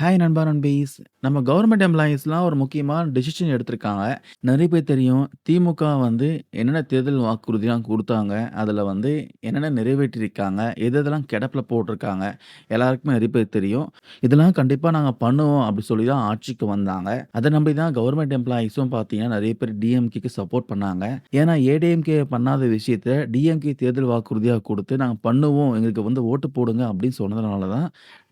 Hi நண்பா நண்பீஸ். நம்ம government எம்ப்ளாயீஸ்லாம் ஒரு முக்கியமான டிசிஷன் எடுத்திருக்காங்க. நிறைய பேர் தெரியும். திமுக வந்து என்னென்ன தேர்தல் வாக்குறுதிலாம் கொடுத்தாங்க அதில் வந்து என்னென்ன நிறைவேற்றியிருக்காங்க. எது எதெல்லாம் கிடப்பில் போட்டிருக்காங்க. எல்லாருக்குமே நிறைய பேர் தெரியும். இதெல்லாம் கண்டிப்பாக நாங்கள் பண்ணுவோம் அப்படி சொல்லி தான் ஆட்சிக்கு வந்தாங்க. அதை நம்பி தான் கவர்மெண்ட் எம்ப்ளாயீஸும் பார்த்தீங்கன்னா, நிறைய பேர் டிஎம்கேக்கு சப்போர்ட் பண்ணாங்க. ஏன்னா ஏடிஎம்கே பண்ணாத விஷயத்த டிஎம்கே தேர்தல் வாக்குறுதியாக கொடுத்து நாங்கள் பண்ணுவோம். எங்களுக்கு வந்து ஓட்டு போடுங்க அப்படின்னு சொன்னதுனால தான்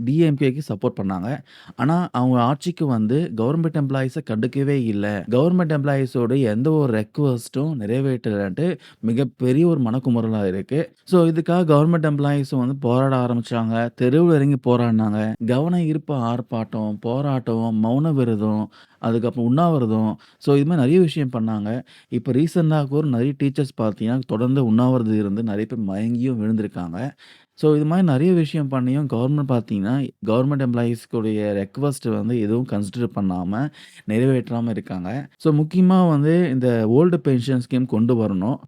டிஎம்கேக்கு சப்போர்ட் பண்ணாங்க. ஆனா, அவங்க ஆட்சிக்கு வந்து கவர்மெண்ட் எம்ப்ளாயீஸை கண்டுக்கவே இல்லை கவர்மெண்ட் எம்ப்ளாயீஸோட எந்த ஒரு ரெக்வஸ்ட்டும் நிறைவேற்றலன்ட்டு மிகப்பெரிய ஒரு மனக்குமுறலாக இருக்கு. ஸோ, இதுக்காக கவர்மெண்ட் எம்ப்ளாயீஸும் வந்து போராட ஆரம்பிச்சாங்க. தெருவில் இறங்கி போராடினாங்க கவன ஈர்ப்பு ஆர்ப்பாட்டம், போராட்டம், மௌன விரதம், அதுக்கப்புறம் உண்ணாவிரதம். ஸோ, இது மாதிரி நிறைய விஷயம் பண்ணாங்க. இப்போ ரீசெண்டாக கூட நிறைய டீச்சர்ஸ் பார்த்தீங்கன்னா, தொடர்ந்து உண்ணாவிரதம் இருந்து நிறைய பேர் மயங்கியும் விழுந்திருக்காங்க. ஸோ, இது மாதிரி நிறைய விஷயம் பண்ணியும் கவர்மெண்ட் பார்த்தீங்கன்னா, கவர்மெண்ட் எம்ப்ளாயீஸ்க்குடைய ரெக்வெஸ்ட் வந்து எதுவும் கன்சிடர் பண்ணாம, நிறைவேற்றாம இருக்காங்க. ஸோ, முக்கியமா வந்து இந்த ஓல்டு பென்ஷன் ஸ்கீம் கொண்டு வரணும்.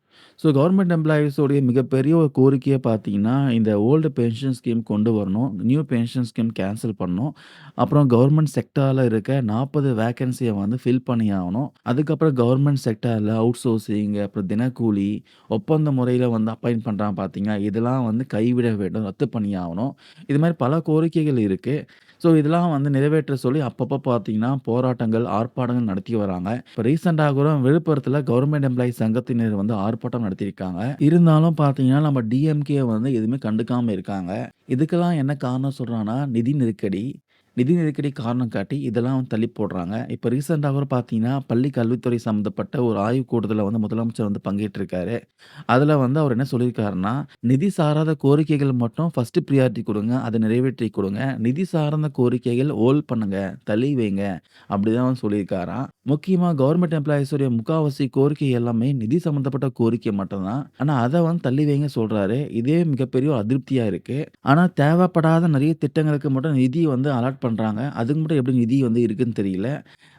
ஸோ, கவர்மெண்ட் எம்ப்ளாயீஸோடைய மிகப்பெரிய ஒரு கோரிக்கையை பார்த்தீங்கன்னா, இந்த ஓல்டு பென்ஷன் ஸ்கீம் கொண்டு வரணும். நியூ பென்ஷன் ஸ்கீம் கேன்சல் பண்ணணும். அப்புறம் கவர்மெண்ட் செக்டார்ல இருக்க 40 வேக்கன்ஸிய வந்து ஃபில் பண்ணி ஆவணும். அதுக்கப்புறம் கவர்மெண்ட் செக்டார்ல அவுட் சோர்சிங், அப்புறம் தினக்கூலி, ஒப்பந்த முறையில வந்து அப்பாயிண்ட் பண்ணுறான் பார்த்தீங்களா, இதெல்லாம் வந்து கைவிட வேண்டும். ரத்து பண்ணி ஆவணும். இது மாரி பல கோரிக்கைகள் இருக்கு. ஸோ, இதெல்லாம் வந்து நிறைவேற்ற சொல்லி அப்பப்போ பார்த்தீங்கன்னா, போராட்டங்கள், ஆர்ப்பாட்டங்கள் நடத்தி வராங்க. இப்போ ரீசெண்டாக கூட விழுப்புரத்தில் கவர்மெண்ட் எம்ப்ளாயி சங்கத்தினர் வந்து ஆர்ப்பாட்டம் நடத்தியிருக்காங்க. இருந்தாலும் பார்த்தீங்கன்னா, நம்ம டிஎம்கே வந்து எதுவுமே கண்டுக்காமல் இருக்காங்க. இதுக்கெல்லாம் என்ன காரணம் சொல்கிறான்னா நிதி நெருக்கடி. நிதி நெருக்கடி காரணம் காட்டி இதெல்லாம் வந்து தள்ளி போடுறாங்க. இப்ப ரீசென்ட்டா கூட பார்த்தீங்கன்னா, பள்ளி கல்வித்துறை சம்மந்தப்பட்ட ஒரு ஆய்வுக் கூட்டத்தில வந்து முதலமைச்சர் வந்து பங்கேற்றிருக்காரு. அதில் வந்து அவர் என்ன சொல்லியிருக்காருன்னா, நிதி சாராத கோரிக்கைகள் மட்டும் ஃபர்ஸ்ட் பிரியாரிட்டி குடுங்க. அத நிறைவேற்றி குடுங்க. நிதி சார்ந்த கோரிக்கைகள் ஹோல்ட் பண்ணுங்க. தள்ளி வைங்க. அப்படிதான் வந்து சொல்லியிருக்காராம். முக்கியமா கவர்மெண்ட் எம்ப்ளாயீஸுடைய முக்காவாசி கோரிக்கை எல்லாமே நிதி சம்மந்தப்பட்ட கோரிக்கை மட்டும் தான். ஆனா, அத வந்து தள்ளி வைங்க சொல்றாரு. இதே மிகப்பெரிய ஒரு அதிருப்தியா இருக்கு. ஆனா, தேவைப்படாத நெறைய திட்டங்களுக்கு மட்டும் நிதி வந்து அலாட் பண்ணுறாங்க அதுக்கு மட்டும் எப்படி நிதி வந்து இருக்குன்னு தெரியல.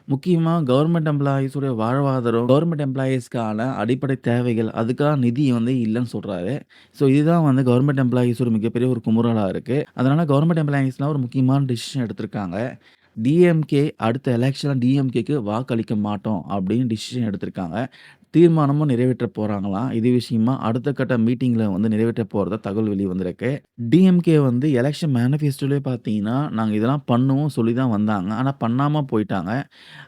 முக்கியமாக கவர்மெண்ட் எம்ப்ளாயீஸுடைய வாழ்வாதாரம், கவர்மெண்ட் எம்ப்ளாயீஸ்க்கான அடிப்படை தேவைகள், அதுக்கான நிதி வந்து இல்லைன்னு சொல்கிறாரு ஸோ, இதுதான் வந்து கவர்மெண்ட் எம்ப்ளாயீஸோட மிகப்பெரிய ஒரு குமுறலாக இருக்குது அதனால் கவர்மெண்ட் எம்ப்ளாயீஸ்லாம் ஒரு முக்கியமான டிசிஷன் எடுத்திருக்காங்க. டிஎம்கே அடுத்த எலெக்ஷனில் டிஎம்கேக்கு வாக்களிக்க மாட்டோம் அப்படின்னு டிசிஷன் எடுத்திருக்காங்க. தீர்மானமும் நிறைவேற்ற போகிறாங்களாம் இது விஷயமா அடுத்த கட்ட மீட்டிங்கில் வந்து நிறைவேற்ற போறதா தகவல் வெளியே வந்திருக்கு. டிஎம்கே வந்து எலெக்ஷன் மேனிஃபெஸ்டோலே பார்த்தீங்கன்னா, நாங்கள் இதெல்லாம் பண்ணுவோம் சொல்லி தான் வந்தாங்க. ஆனால் பண்ணாமல் போயிட்டாங்க.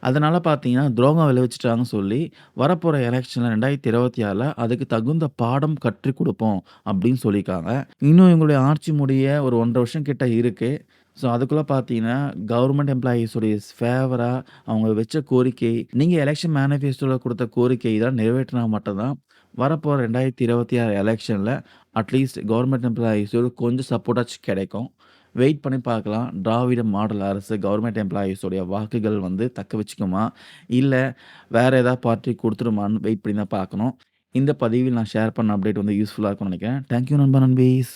அதனால் பார்த்தீங்கன்னா, துரோகம் விளைவிச்சிட்டாங்கன்னு சொல்லி, வரப்போகிற எலெக்ஷனில் ரெண்டாயிரத்தி இருபத்தி ஆறில் அதுக்கு தகுந்த பாடம் கற்றுக் கொடுப்போம் அப்படின்னு சொல்லியிருக்காங்க. இன்னும் இவங்களுடைய ஆட்சி முடிய ஒரு 1 1/2 வருஷம் கிட்ட இருக்குது ஸோ, அதுக்குள்ளே பார்த்தீங்கன்னா, கவர்மெண்ட் எம்ப்ளாயீஸுடைய ஃபேவராக அவங்க வச்ச கோரிக்கை, நீங்கள் எலெக்ஷன் மேனிஃபெஸ்டோவில் கொடுத்த கோரிக்கை இதெல்லாம் நிறைவேற்றினா மட்டும்தான் வரப்போகிற ரெண்டாயிரத்தி இருபத்தி ஆறு எலெக்ஷனில் அட்லீஸ்ட் கவர்மெண்ட் எம்ப்ளாயீஸோட கொஞ்சம் சப்போர்ட்டாச்சு கிடைக்கும். வெயிட் பண்ணி பார்க்கலாம். திராவிட மாடல் அரசு கவர்மெண்ட் எம்ப்ளாயீஸோடைய வாக்குகள் வந்து தக்க வச்சுக்குமா? இல்லை வேறு ஏதாவது பார்ட்டி கொடுத்துருமான்னு வெயிட் பண்ணி தான் பார்க்கணும். இந்த பதிவில் நான் ஷேர் பண்ண அப்டேட் வந்து யூஸ்ஃபுல்லாக இருக்கும்னு நினைக்கிறேன் தேங்க் யூ நண்பா நண்பீஸ்.